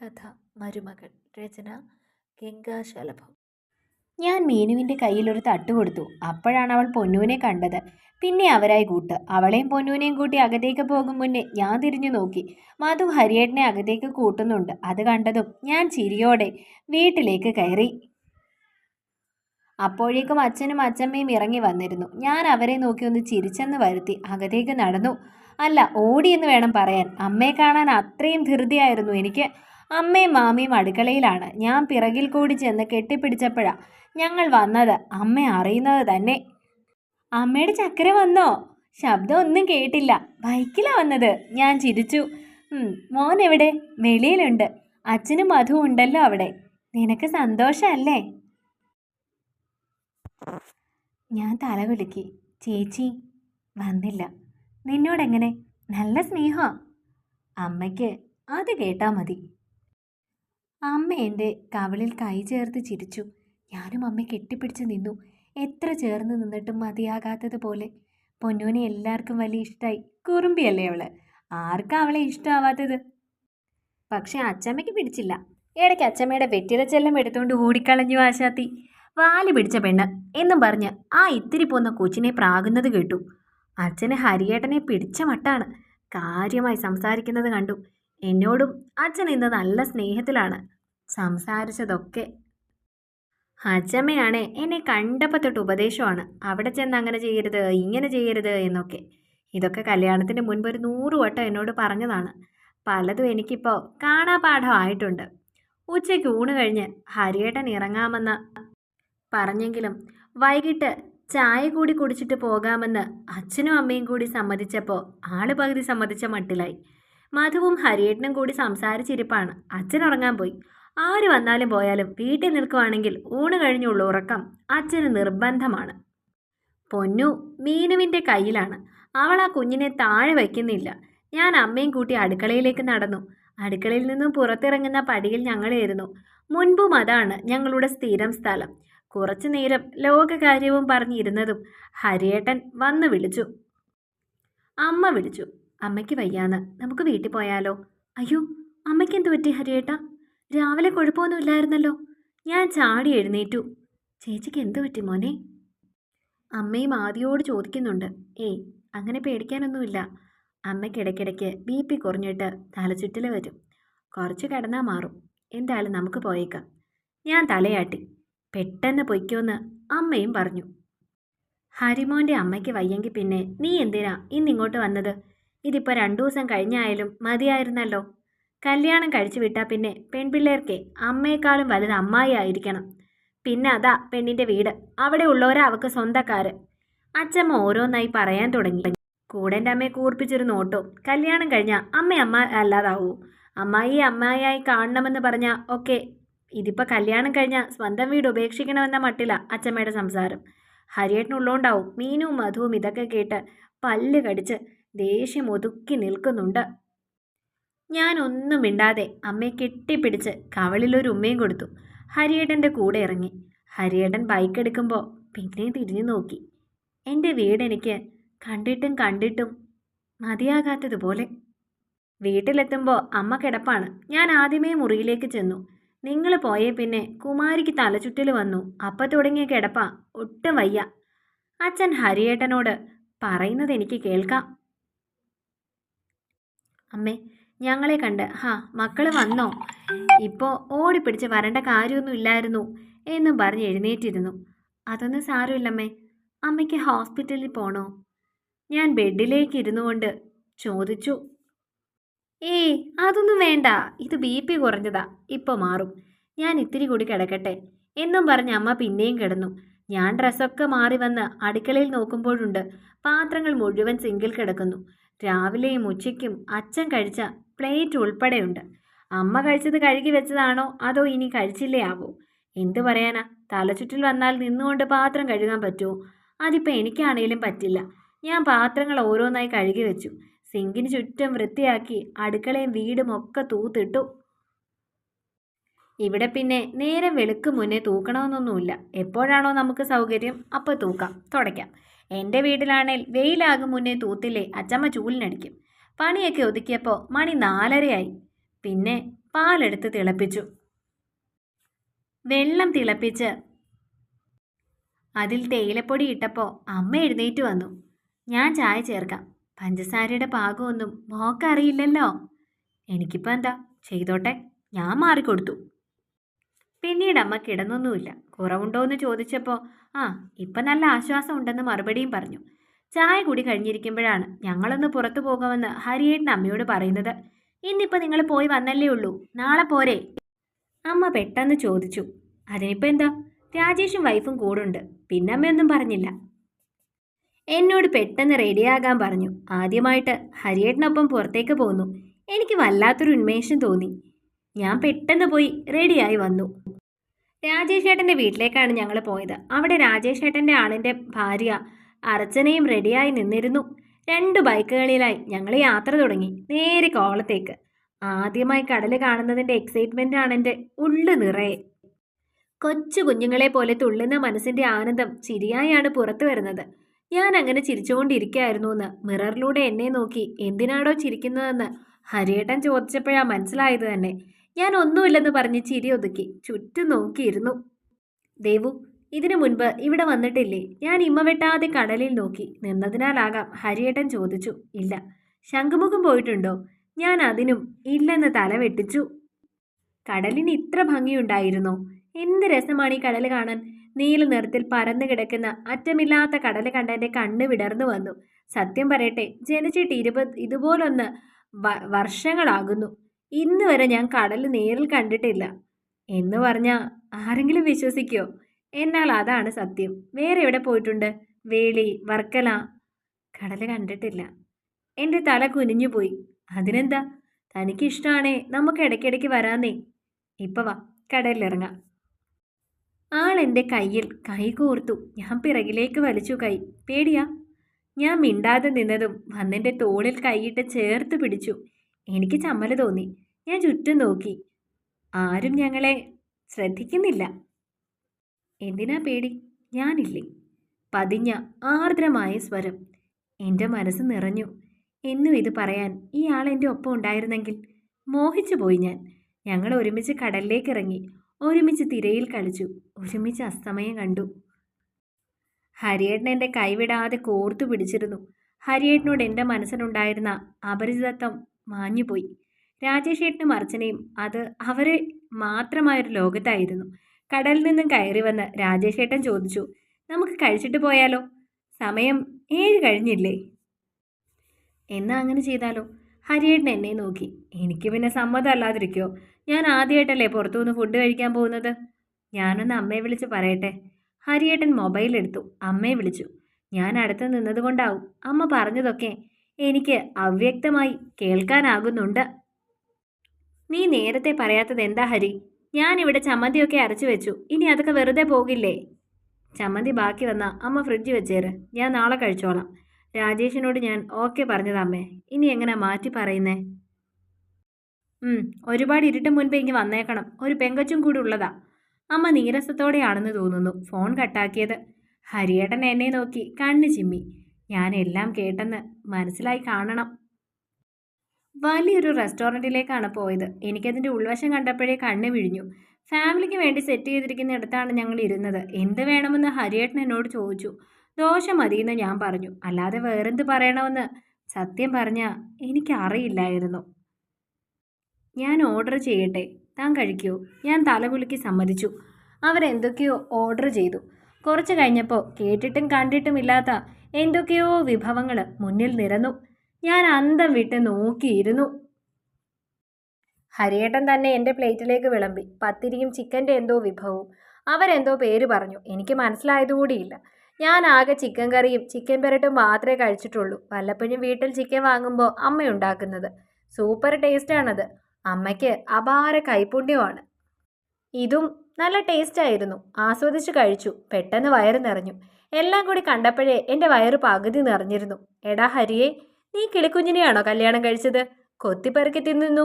കഥ മരുമകൾ രചന ഗംഗാശലഭം. ഞാൻ മീനുവിന്റെ കയ്യിലൊരു തട്ട് കൊടുത്തു. അപ്പോഴാണ് അവൾ പൊന്നുവിനെ കണ്ടത്. പിന്നെ അവരായി കൂട്ട്. അവളെയും പൊന്നുവിനെയും കൂട്ടി അകത്തേക്ക് പോകും മുന്നേ ഞാൻ തിരിഞ്ഞു നോക്കി. മധു ഹരിയേട്ടനെ അകത്തേക്ക് കൂട്ടുന്നുണ്ട്. അത് കണ്ടതും ഞാൻ ചിരിയോടെ വീട്ടിലേക്ക് കയറി. അപ്പോഴേക്കും അച്ഛനും അച്ഛമ്മയും ഇറങ്ങി വന്നിരുന്നു. ഞാൻ അവരെ നോക്കി ഒന്ന് ചിരിച്ചെന്ന് വരുത്തി അകത്തേക്ക് നടന്നു. അല്ല ഓടിയെന്ന് വേണം പറയാൻ. അമ്മയെ കാണാൻ അത്രയും ധൃതിയായിരുന്നു എനിക്ക്. അമ്മയും മാമിയും അടുക്കളയിലാണ്. ഞാൻ പിറകിൽ കൂടി ചെന്ന് കെട്ടിപ്പിടിച്ചപ്പോഴാ ഞങ്ങൾ വന്നത്. അമ്മ അറിയുന്നത് തന്നെ. അമ്മയുടെ ചക്കര വന്നോ? ശബ്ദം ഒന്നും കേട്ടില്ല. ബൈക്കിലാ വന്നത്. ഞാൻ ചിരിച്ചു. മോൻ എവിടെ? വെളിയിലുണ്ട്. അച്ഛനും മധു ഉണ്ടല്ലോ അവിടെ. നിനക്ക് സന്തോഷമല്ലേ? ഞാൻ തലകുലുക്കി ചേച്ചി വന്നില്ല. നിന്നോടെങ്ങനെ? നല്ല സ്നേഹ. അമ്മയ്ക്ക് അത് കേട്ടാൽ മതി. അമ്മ എന്റെ കവിളിൽ കൈ ചേർത്ത് ചിരിച്ചു. ഞാനും അമ്മ കെട്ടിപ്പിടിച്ച് നിന്നു. എത്ര ചേർന്ന് നിന്നിട്ടും മതിയാകാത്തതുപോലെ പൊന്നൂനെ എല്ലാവർക്കും വലിയ ഇഷ്ടമായി കുറുമ്പിയല്ലേ അവൾ? ആർക്കും അവളെ ഇഷ്ടമാവാത്തത് പക്ഷെ അച്ചമ്മയ്ക്ക് പിടിച്ചില്ല. ഇടയ്ക്ക് അച്ചമ്മയുടെ വെറ്റിലച്ചെല്ലം എടുത്തുകൊണ്ട് ഓടിക്കളഞ്ഞു ആശാത്തി. വാൽ പിടിച്ച പെണ്ണ് എന്നും പറഞ്ഞ് ആ ഇത്തിരി പോന്ന കൊച്ചിനെ പ്രാകുന്നത് കേട്ടു. അച്ഛന് ഹരിയേട്ടനെ പിടിച്ച മട്ടാണ്. കാര്യമായി സംസാരിക്കുന്നത് കണ്ടു. എന്നോടും അച്ഛൻ ഇന്ന് നല്ല സ്നേഹത്തിലാണ്. സംസാരിച്ചതൊക്കെ. അച്ഛമ്മയാണ് എന്നെ കണ്ടപ്പോൾ തൊട്ട് ഉപദേശമാണ്. അവിടെ ചെന്ന് അങ്ങനെ ചെയ്യരുത് ഇങ്ങനെ ചെയ്യരുത് എന്നൊക്കെ. ഇതൊക്കെ കല്യാണത്തിന് മുൻപ് ഒരു നൂറ് വട്ടം എന്നോട് പറഞ്ഞതാണ്. പലതും എനിക്കിപ്പോൾ കാണാപാഠമായിട്ടുണ്ട് ഉച്ചയ്ക്ക് ഊണ് കഴിഞ്ഞ് ഹരിയേട്ടൻ ഇറങ്ങാമെന്ന് പറഞ്ഞെങ്കിലും വൈകിട്ട് ചായ കൂടി കുടിച്ചിട്ട് പോകാമെന്ന് അച്ഛനും അമ്മയും കൂടി സമ്മതിച്ചപ്പോൾ ആൾ പകുതി സമ്മതിച്ച മട്ടിലായി. മധുവും ഹരിയേട്ടനും കൂടി സംസാരിച്ചിരിപ്പാണ്. അച്ഛൻ ഉറങ്ങാൻ പോയി. ആര് വന്നാലും പോയാലും വീട്ടിൽ നിൽക്കുവാണെങ്കിൽ ഊണ് കഴിഞ്ഞുള്ള ഉറക്കം അച്ഛന് നിർബന്ധമാണ്. പൊന്നു മീനുവിന്റെ കയ്യിലാണ്. അവൾ ആ കുഞ്ഞിനെ താഴെ വയ്ക്കുന്നില്ല. ഞാൻ അമ്മയും കൂട്ടി അടുക്കളയിലേക്ക് നടന്നു. അടുക്കളയിൽ നിന്നും പുറത്തിറങ്ങുന്ന പടിയിൽ ഞങ്ങളായിരുന്നു മുൻപും അതാണ് ഞങ്ങളുടെ സ്ഥിരം സ്ഥലം. കുറച്ചു നേരം ലോകകാര്യവും പറഞ്ഞിരുന്നതും ഹരിയേട്ടൻ വന്നു വിളിച്ചു. അമ്മ വിളിച്ചു. അമ്മയ്ക്ക് വയ്യാന്ന്. നമുക്ക് വീട്ടിൽ പോയാലോ? അയ്യോ അമ്മയ്ക്ക് എന്ത് പറ്റി ഹരിയേട്ടാ? രാവിലെ കുഴപ്പമൊന്നുമില്ലായിരുന്നല്ലോ ഞാൻ ചാടി എഴുന്നേറ്റു. ചേച്ചിക്ക് എന്ത് പറ്റി മോനെ? അമ്മയും ആദിയോട് ചോദിക്കുന്നുണ്ട്. ഏയ് അങ്ങനെ പേടിക്കാനൊന്നുമില്ല. അമ്മയ്ക്കിടയ്ക്കിടയ്ക്ക് ബി പി കുറഞ്ഞിട്ട് തലചുറ്റൽ വരും. കുറച്ച് കിടന്നാൽ മാറും. എന്തായാലും നമുക്ക് പോയേക്കാം. ഞാൻ തലയാട്ടി. പെട്ടെന്ന് പൊയ്ക്കോന്ന് അമ്മയും പറഞ്ഞു. ഹരിമോന്റെ അമ്മയ്ക്ക് വയ്യെങ്കിൽ പിന്നെ നീ എന്തിനാ ഇന്നിങ്ങോട്ട് വന്നത്? ഇതിപ്പോൾ രണ്ടു ദിവസം കഴിഞ്ഞായാലും മതിയായിരുന്നല്ലോ. കല്യാണം കഴിച്ചു വിട്ടാൽ പിന്നെ പെൺപിള്ളേർക്കെ അമ്മയെക്കാളും വലുത് അമ്മായി ആയിരിക്കണം. പിന്നെ അതാ പെണ്ണിന്റെ വീട്. അവിടെ ഉള്ളവരാ അവക്ക് സ്വന്തക്കാർ അച്ഛമ്മ ഓരോന്നായി പറയാൻ തുടങ്ങി. കൂടെന്റെ അമ്മയെ കൂർപ്പിച്ചൊരു നോട്ടോ. കല്യാണം കഴിഞ്ഞാൽ അമ്മ അമ്മ അല്ലാതാവൂ. അമ്മായി അമ്മായിയായി കാണണമെന്ന് പറഞ്ഞാൽ ഓക്കെ ഇതിപ്പോൾ കല്യാണം കഴിഞ്ഞാൽ സ്വന്തം വീട് ഉപേക്ഷിക്കണമെന്ന മട്ടില അച്ഛമ്മയുടെ സംസാരം. ഹരിയേട്ടനുള്ളോണ്ടാവും മീനും മധുവും ഇതൊക്കെ കേട്ട് പല്ല് കടിച്ച് ദേഷ്യം ഒതുക്കി നിൽക്കുന്നുണ്ട്. ഞാൻ ഒന്നും മിണ്ടാതെ അമ്മയെ കെട്ടിപ്പിടിച്ച് കവളിലൊരു ഉമ്മയും കൊടുത്തു. ഹരിയേട്ടന്റെ കൂടെ ഇറങ്ങി. ഹരിയേട്ടൻ ബൈക്ക് എടുക്കുമ്പോൾ പിന്നെ തിരിഞ്ഞു നോക്കി. എന്റെ വീട് എനിക്ക് കണ്ടിട്ടും കണ്ടിട്ടും മതിയാകാത്തതുപോലെ. വീട്ടിലെത്തുമ്പോൾ അമ്മ കിടപ്പാണ്. ഞാൻ ആദ്യമേ മുറിയിലേക്ക് ചെന്നു. നിങ്ങൾ പോയേ പിന്നെ കുമാരിക്ക് തലചുറ്റിൽ വന്നു. അപ്പ തുടങ്ങിയ കിടപ്പ. ഒട്ടും വയ്യ. അച്ഛൻ ഹരിയേട്ടനോട് പറയുന്നത് എനിക്ക് കേൾക്കാം. അമ്മേ ഞങ്ങളെ കണ്ട് ഹാ മക്കൾ വന്നോ? ഇപ്പോൾ ഓടിപ്പിടിച്ച് വരേണ്ട കാര്യമൊന്നും ഇല്ലായിരുന്നു എന്നും പറഞ്ഞ് എഴുന്നേറ്റിരുന്നു. അതൊന്നും സാരമില്ലമ്മേ അമ്മയ്ക്ക് ഹോസ്പിറ്റലിൽ പോണോ? ഞാൻ ബെഡിലേക്ക് ഇരുന്നു കൊണ്ട് ചോദിച്ചു. ഏയ് അതൊന്നും വേണ്ട ഇത് ബി പി കുറഞ്ഞതാ ഇപ്പോൾ മാറും. ഞാൻ ഇത്തിരി കൂടി കിടക്കട്ടെ എന്നും പറഞ്ഞ് അമ്മ പിന്നെയും കിടന്നു. ഞാൻ ഡ്രസ്സൊക്കെ മാറി വന്ന് അടുക്കളയിൽ നോക്കുമ്പോഴുണ്ട് പാത്രങ്ങൾ മുഴുവൻ സിങ്കിൽ കിടക്കുന്നു. രാവിലെയും ഉച്ചയ്ക്കും അച്ഛൻ കഴിച്ച പ്ലേറ്റ് ഉൾപ്പെടെയുണ്ട്. അമ്മ കഴിച്ചത് കഴുകി വെച്ചതാണോ? അതോ ഇനി കഴിച്ചില്ലേ ആവോ? എന്തു പറയാനാ? തലചുറ്റിൽ വന്നാൽ നിന്നുകൊണ്ട് പാത്രം കഴുകാൻ പറ്റുമോ അതിപ്പോൾ എനിക്കാണേലും പറ്റില്ല. ഞാൻ പാത്രങ്ങൾ ഓരോന്നായി കഴുകി വെച്ചു. സിങ്കിന് ചുറ്റും വൃത്തിയാക്കി അടുക്കളയും വീടും ഒക്കെ തൂത്തിട്ടു. ഇവിടെ പിന്നെ നേരം വെളുക്ക് മുന്നേ തൂക്കണമെന്നൊന്നുമില്ല. എപ്പോഴാണോ നമുക്ക് സൗകര്യം അപ്പോൾ തൂക്കാം. തുടയ്ക്കാം. എന്റെ വീട്ടിലാണേൽ വെയിലാകും മുന്നേ തൂത്തില്ലേ അച്ചമ്മ ചൂലിനടിക്കും. പണിയൊക്കെ ഒതുക്കിയപ്പോൾ മണി നാലരയായി. പിന്നെ പാലെടുത്ത് തിളപ്പിച്ചു. വെള്ളം തിളപ്പിച്ച് അതിൽ തേയിലപ്പൊടി ഇട്ടപ്പോൾ അമ്മ എഴുന്നേറ്റ് വന്നു. ഞാൻ ചായ ചേർക്കാം. പഞ്ചസാരയുടെ പാകമൊന്നും മോക്കറിയില്ലല്ലോ. എനിക്കിപ്പോൾ എന്താ? ചെയ്തോട്ടെ. ഞാൻ മാറിക്കൊടുത്തു. പിന്നീട് അമ്മ കിടന്നൊന്നുമില്ല. കുറവുണ്ടോ എന്ന് ചോദിച്ചപ്പോൾ ആ ഇപ്പം നല്ല ആശ്വാസം ഉണ്ടെന്ന് മറുപടിയും പറഞ്ഞു. ചായ കൂടി കഴിഞ്ഞിരിക്കുമ്പോഴാണ് ഞങ്ങളൊന്ന് പുറത്തു പോകാമെന്ന് ഹരിയേട്ടൻ അമ്മയോട് പറയുന്നത്. ഇന്നിപ്പോൾ നിങ്ങൾ പോയി വന്നല്ലേ ഉള്ളൂ. നാളെ പോരെ. അമ്മ പെട്ടെന്ന് ചോദിച്ചു അതിനിപ്പോൾ എന്താ? രാജേഷും വൈഫും കൂടുണ്ട്. പിന്നെ അമ്മയൊന്നും പറഞ്ഞില്ല. എന്നോട് പെട്ടെന്ന് റെഡിയാകാൻ പറഞ്ഞു. ആദ്യമായിട്ട് ഹരിയേട്ടനൊപ്പം പുറത്തേക്ക് പോന്നു. എനിക്ക് വല്ലാത്തൊരു ഉന്മേഷം തോന്നി. ഞാൻ പെട്ടെന്ന് പോയി റെഡിയായി വന്നു. രാജേഷ് ഏട്ടന്റെ വീട്ടിലേക്കാണ് ഞങ്ങൾ പോയത്. അവിടെ രാജേഷ് ഏട്ടന്റെ ആളിന്റെ ഭാര്യ അർച്ചനയും റെഡിയായി നിന്നിരുന്നു. രണ്ട് ബൈക്കുകളിലായി ഞങ്ങൾ യാത്ര തുടങ്ങി നേരെ കോളത്തേക്ക് ആദ്യമായി കടൽ കാണുന്നതിന്റെ എക്സൈറ്റ്മെന്റ് ആണ് എന്റെ ഉള്ളു നിറയെ. കൊച്ചു കുഞ്ഞുങ്ങളെ പോലെ തുള്ളുന്ന മനസ്സിന്റെ ആനന്ദം ചിരിയായാണ് പുറത്തു വരുന്നത്. ഞാൻ അങ്ങനെ ചിരിച്ചുകൊണ്ടിരിക്കുകയായിരുന്നു എന്ന് മിററിലൂടെ എന്നെ നോക്കി എന്തിനാടോ ചിരിക്കുന്നതെന്ന് ഹരിയേട്ടൻ ചോദിച്ചപ്പോഴാണ് മനസ്സിലായത് തന്നെ. ഞാൻ ഒന്നുമില്ലെന്ന് പറഞ്ഞ് ചിരി ഒതുക്കി. ചുറ്റും നോക്കിയിരുന്നു. ദേവു ഇതിനു മുൻപ് ഇവിടെ വന്നിട്ടില്ലേ? ഞാൻ ഇമ്മ വെട്ടാതെ കടലിൽ നോക്കി. നിന്നതിനാലാകാം ഹരിയേട്ടൻ ചോദിച്ചു. ഇല്ല. ശംഖുമുഖം പോയിട്ടുണ്ടോ? ഞാൻ അതിനും ഇല്ലെന്ന് തല വെട്ടിച്ചു. കടലിന് ഇത്ര ഭംഗിയുണ്ടായിരുന്നോ? എന്ത് രസമാണ് ഈ കടൽ കാണാൻ? നീല നിറത്തിൽ പരന്നു കിടക്കുന്ന അറ്റമില്ലാത്ത കടൽ കണ്ട എന്റെ കണ്ണ് വിടർന്നു വന്നു. സത്യം പറയട്ടെ ജനിച്ചിട്ട് ഇരുപത് ഇതുപോലൊന്ന് വർഷങ്ങളാകുന്നു. ഇന്ന് വരെ ഞാൻ കടൽ നേരിൽ കണ്ടിട്ടില്ല. എന്ന് പറഞ്ഞാൽ ആരെങ്കിലും വിശ്വസിക്കോ? എന്നാൽ അതാണ് സത്യം. വേറെ എവിടെ പോയിട്ടുണ്ട്? വേളി വർക്കല. കടൽ കണ്ടിട്ടില്ല. എന്റെ തല കുനിഞ്ഞു പോയി. അതിനെന്താ? തനിക്കിഷ്ടമാണേ നമുക്ക് ഇടയ്ക്കിടയ്ക്ക് വരാന്നേ. ഇപ്പം വാ കടലിലിറങ്ങാം ആൾ എന്റെ കയ്യിൽ കൈ കോർത്തു. ഞാൻ പിറകിലേക്ക് വലിച്ചു കൈ. പേടിയാ. ഞാൻ മിണ്ടാതെ നിന്നതും വന്നെന്റെ തോളിൽ കൈയിട്ട് ചേർത്ത് പിടിച്ചു. എനിക്ക് ചമ്മൽ തോന്നി. ഞാൻ ചുറ്റും നോക്കി. ആരും ഞങ്ങളെ ശ്രദ്ധിക്കുന്നില്ല. എന്തിനാ പേടി? ഞാനില്ലേ? പതിഞ്ഞ ആർദ്രമായ സ്വരം. എന്റെ മനസ്സ് നിറഞ്ഞു. എന്നും ഇത് പറയാൻ ഈ ആൾ എന്റെ ഒപ്പം ഉണ്ടായിരുന്നെങ്കിൽ മോഹിച്ചു പോയി ഞാൻ. ഞങ്ങൾ ഒരുമിച്ച് കടലിലേക്ക് ഇറങ്ങി ഒരുമിച്ച് തിരയിൽ കളിച്ചു. ഒരുമിച്ച് അസ്തമയം കണ്ടു. ഹരിയേട്ടൻ എന്റെ കൈവിടാതെ കോർത്തു പിടിച്ചിരുന്നു. ഹരിയേട്ടനോട് എന്റെ മനസ്സിലുണ്ടായിരുന്ന അപരിചിതത്വം മാഞ്ഞുപോയി. രാജേഷേട്ടനും അർച്ചനയും അത് അവരെ മാത്രമായൊരു ലോകത്തായിരുന്നു. കടലിൽ നിന്നും കയറി വന്ന് രാജേഷേട്ടൻ ചോദിച്ചു നമുക്ക് കഴിച്ചിട്ട് പോയാലോ? സമയം ഏഴ് കഴിഞ്ഞില്ലേ? എന്നാ അങ്ങനെ ചെയ്താലോ? ഹരിയേട്ടൻ എന്നെ നോക്കി. എനിക്ക് പിന്നെ സമ്മതം അല്ലാതിരിക്കോ? ഞാൻ ആദ്യമായിട്ടല്ലേ പുറത്തുനിന്ന് ഫുഡ് കഴിക്കാൻ പോകുന്നത്? ഞാനൊന്ന് അമ്മയെ വിളിച്ച് പറയട്ടെ. ഹരിയേട്ടൻ മൊബൈൽ എടുത്തു. അമ്മയെ വിളിച്ചു. ഞാൻ അടുത്ത് നിന്നതുകൊണ്ടാവും. അമ്മ പറഞ്ഞതൊക്കെ എനിക്ക് അവ്യക്തമായി കേൾക്കാനാകുന്നുണ്ട്. നീ നേരത്തെ പറയാത്തത് എന്താ ഹരി? ഞാനിവിടെ ചമ്മന്തിയൊക്കെ അരച്ചു വെച്ചു. ഇനി അതൊക്കെ വെറുതെ പോകില്ലേ? ചമ്മന്തി ബാക്കി വന്ന അമ്മ ഫ്രിഡ്ജ് വെച്ചേര്. ഞാൻ നാളെ കഴിച്ചോളാം. രാജേഷിനോട് ഞാൻ ഓക്കെ പറഞ്ഞതമ്മേ ഇനി എങ്ങനെ മാറ്റി പറയുന്നേ? ഒരുപാട് ഇരുട്ട് മുൻപേ ഇങ്ങ് വന്നേക്കണം. ഒരു പെങ്കച്ചും കൂടി ഉള്ളതാ. അമ്മ നീരസത്തോടെയാണെന്ന് തോന്നുന്നു. ഫോൺ കട്ടാക്കിയത്. ഹരിയേട്ടൻ എന്നെ നോക്കി കണ്ണ് ചിമ്മി. ഞാൻ എല്ലാം കേട്ടെന്ന് മനസ്സിലായി കാണണം. വലിയൊരു റെസ്റ്റോറന്റിലേക്കാണ് പോയത്. എനിക്കതിന്റെ ഉൾവശം കണ്ടപ്പോഴേ കണ്ണ് വിഴിഞ്ഞു. ഫാമിലിക്ക് വേണ്ടി സെറ്റ് ചെയ്തിരിക്കുന്ന ഇടത്താണ് ഞങ്ങൾ ഇരുന്നത് എന്ത് വേണമെന്ന് ഹരിയേട്ടൻ എന്നോട് ചോദിച്ചു. ദോശ മതിയെന്ന് ഞാൻ പറഞ്ഞു. അല്ലാതെ വേറെന്ത് പറയണമെന്ന് സത്യം പറഞ്ഞാൽ എനിക്കറിയില്ലായിരുന്നു. ഞാൻ ഓർഡർ ചെയ്യട്ടെ. താൻ കഴിക്കൂ. ഞാൻ തലകുലുക്കി സമ്മതിച്ചു. അവരെന്തൊക്കെയോ ഓർഡർ ചെയ്തു. കുറച്ച് കഴിഞ്ഞപ്പോൾ കേട്ടിട്ടും കണ്ടിട്ടുമില്ലാത്ത എന്തൊക്കെയോ വിഭവങ്ങൾ മുന്നിൽ നിരന്നു. ഞാൻ അന്തം വിട്ട് നോക്കിയിരുന്നു. ഹരിയേട്ടൻ തന്നെ എന്റെ പ്ലേറ്റിലേക്ക് വിളമ്പി. പത്തിരിയും ചിക്കന്റെ എന്തോ വിഭവവും. അവരെന്തോ പേര് പറഞ്ഞു. എനിക്ക് മനസ്സിലായതുകൂടിയില്ല. ഞാൻ ആകെ ചിക്കൻ കറിയും ചിക്കൻ പെരട്ടും മാത്രമേ കഴിച്ചിട്ടുള്ളൂ. വല്ലപ്പോഴും വീട്ടിൽ ചിക്കൻ വാങ്ങുമ്പോൾ അമ്മ ഉണ്ടാക്കുന്നത് സൂപ്പർ ടേസ്റ്റാണത്. അമ്മയ്ക്ക് അപാര കൈപ്പുണ്യമാണ് ഇതും നല്ല ടേസ്റ്റ് ആയിരുന്നു ആസ്വദിച്ച് കഴിച്ചു. പെട്ടെന്ന് വയറ് നിറഞ്ഞു. എല്ലാം കൂടി കണ്ടപ്പോഴേ എന്റെ വയറ് പകുതി നിറഞ്ഞിരുന്നു. എടാ ഹരിയെ നീ കിളിക്കുഞ്ഞിനെയാണോ കല്യാണം കഴിച്ചത്? കൊത്തിപ്പെറുക്കി തിന്നുന്നു.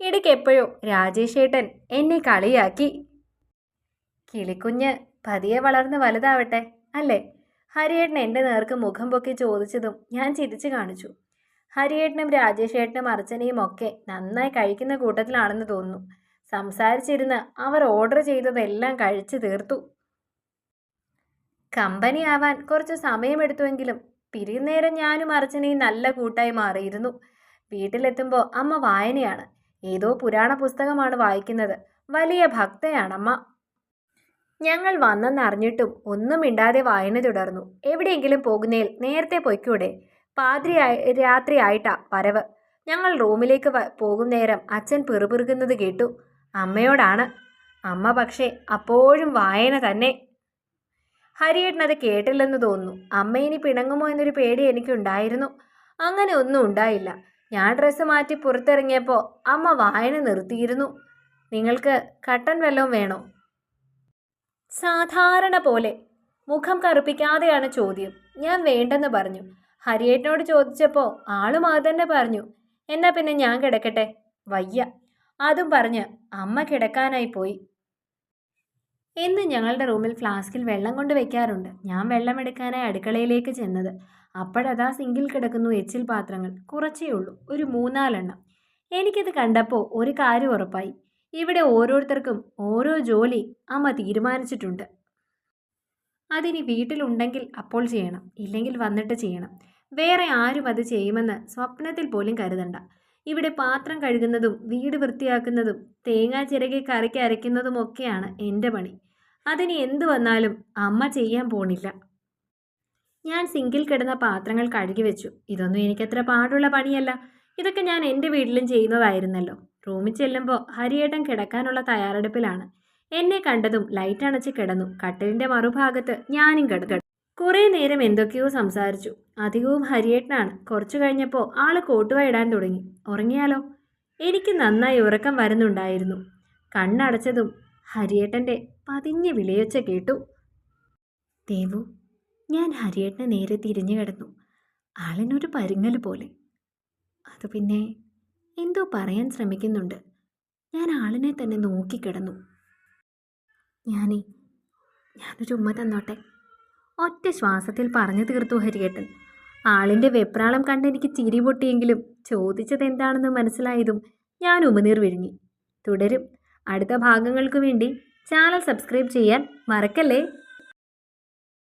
ഇടയ്ക്ക് എപ്പോഴോ രാജേഷേട്ടൻ എന്നെ കളിയാക്കി. കിളിക്കുഞ്ഞ് പതിയെ വളർന്ന് വലുതാവട്ടെ അല്ലേ? ഹരിയേട്ടൻ എന്റെ നേർക്ക് മുഖം പൊക്കി ചോദിച്ചതും ഞാൻ ചിരിച്ചു കാണിച്ചു. ഹരിയേട്ടനും രാജേഷേട്ടനും അർച്ചനയും ഒക്കെ നന്നായി കഴിക്കുന്ന കൂട്ടത്തിലാണെന്ന് തോന്നുന്നു. സംസാരിച്ചിരുന്ന് അവർ ഓർഡർ ചെയ്തതെല്ലാം കഴിച്ചു തീർത്തു. കമ്പനി ആവാൻ കുറച്ച് സമയമെടുത്തുവെങ്കിലും പിരിയുന്നേരം ഞാനും അർച്ചനയും നല്ല കൂട്ടായി മാറിയിരുന്നു. വീട്ടിലെത്തുമ്പോൾ അമ്മ വായനയാണ്. ഏതോ പുരാണ പുസ്തകമാണ് വായിക്കുന്നത്. വലിയ ഭക്തയാണമ്മ. ഞങ്ങൾ വന്നെന്നറിഞ്ഞിട്ടും ഒന്നും മിണ്ടാതെ വായന തുടർന്നു. എവിടെയെങ്കിലും പോകുന്നതിൽ നേരത്തെ പൊയ്ക്കൂടെ? പാതിരിയായി രാത്രിയായിട്ടാ വരവ്. ഞങ്ങൾ റൂമിലേക്ക് പോകും നേരം അച്ഛൻ പിറുപിറുക്കുന്നത് കേട്ടു. അമ്മയോടാണ്. അമ്മ പക്ഷേ അപ്പോഴും വായന തന്നെ. ഹരിയേട്ടൻ അത് കേട്ടില്ലെന്ന് തോന്നുന്നു. അമ്മ ഇനി പിണങ്ങുമോ എന്നൊരു പേടി എനിക്കുണ്ടായിരുന്നു. അങ്ങനെ ഒന്നും ഉണ്ടായില്ല. ഞാൻ ഡ്രസ്സ് മാറ്റി പുറത്തിറങ്ങിയപ്പോൾ അമ്മ വായന നിർത്തിയിരുന്നു. നിങ്ങൾക്ക് കട്ടൻ വെള്ളവും വേണോ? സാധാരണ പോലെ. മുഖം കറുപ്പിക്കാതെയാണ് ചോദ്യം. ഞാൻ വേണ്ടെന്ന് പറഞ്ഞു. ഹരിയേട്ടനോട് ചോദിച്ചപ്പോൾ ആളും അത് തന്നെ പറഞ്ഞു. എന്നാ പിന്നെ ഞാൻ കിടക്കട്ടെ? വയ്യ. അതും പറഞ്ഞ് അമ്മ കിടക്കാനായി പോയി. എന്ന് ഞങ്ങളുടെ റൂമിൽ ഫ്ലാസ്കിൽ വെള്ളം കൊണ്ട് വെക്കാറുണ്ട്. ഞാൻ വെള്ളം എടുക്കാനായി അടുക്കളയിലേക്ക് ചെന്നത്. അപ്പോഴതാ സിങ്കിൽ കിടക്കുന്നു എച്ചിൽ പാത്രങ്ങൾ. കുറച്ചേ ഉള്ളൂ. ഒരു മൂന്നാലെണ്ണം. എനിക്കിത് കണ്ടപ്പോൾ ഒരു കാര്യം ഉറപ്പായി. ഇവിടെ ഓരോരുത്തർക്കും ഓരോ ജോലി അമ്മ തീരുമാനിച്ചിട്ടുണ്ട്. അതിനി വീട്ടിലുണ്ടെങ്കിൽ അപ്പോൾ ചെയ്യണം. ഇല്ലെങ്കിൽ വന്നിട്ട് ചെയ്യണം. വേറെ ആരും അത് ചെയ്യുമെന്ന് സ്വപ്നത്തിൽ പോലും കരുതണ്ട. ഇവിടെ പാത്രം കഴുകുന്നതും വീട് വൃത്തിയാക്കുന്നതും തേങ്ങാ ചിരകി കറിക്ക് അരയ്ക്കുന്നതുമൊക്കെയാണ് എന്റെ പണി. അതിന് എന്തു വന്നാലും അമ്മ ചെയ്യാൻ പോണില്ല. ഞാൻ സിങ്കിൽ കിടന്ന പാത്രങ്ങൾ കഴുകി വെച്ചു. ഇതൊന്നും എനിക്കത്ര പാടുള്ള പണിയല്ല. ഇതൊക്കെ ഞാൻ എന്റെ വീട്ടിലും ചെയ്യുന്നതായിരുന്നല്ലോ. റൂമിൽ ചെല്ലുമ്പോൾ ഹരിയേട്ടൻ കിടക്കാനുള്ള തയ്യാറെടുപ്പിലാണ്. എന്നെ കണ്ടതും ലൈറ്റ് അണച്ച് കിടന്നു. കട്ടിലിന്റെ മറുഭാഗത്ത് ഞാനും കിടന്നു. കുറേ നേരം എന്തൊക്കെയോ സംസാരിച്ചു. അധികവും ഹരിയേട്ടനാണ്. കുറച്ചു കഴിഞ്ഞപ്പോൾ ആൾ കോട്ടുവ ഇടാൻ തുടങ്ങി. ഉറങ്ങിയാലോ? എനിക്ക് നന്നായി ഉറക്കം വരുന്നുണ്ടായിരുന്നു. കണ്ണടച്ചതും ഹരിയേട്ടന്റെ പതിഞ്ഞ വിളിയൊച്ച കേട്ടു. ദേവു ഞാൻ ഹരിയേട്ടനെ നേരെ തിരിഞ്ഞു കിടന്നു. ആളിനൊരു പരിങ്ങൽ പോലെ. അത് പിന്നെ എന്തോ പറയാൻ ശ്രമിക്കുന്നുണ്ട്. ഞാൻ ആളിനെ തന്നെ നോക്കിക്കിടന്നു ഞാനേ ഞാനൊരു ഉമ്മ തന്നോട്ടെ. ഒറ്റ ശ്വാസത്തിൽ പറഞ്ഞു തീർത്തു ഹരിയേട്ടൻ. ആളിന്റെ വെപ്രാളം കണ്ട് എനിക്ക് ചിരി പൊട്ടിയെങ്കിലും ചോദിച്ചത് എന്താണെന്ന് മനസ്സിലായതും ഞാൻ ഉമനീർ വിഴുങ്ങി. തുടരും. അടുത്ത ഭാഗങ്ങൾക്ക് വേണ്ടി ചാനൽ സബ്സ്ക്രൈബ് ചെയ്യാൻ മറക്കല്ലേ?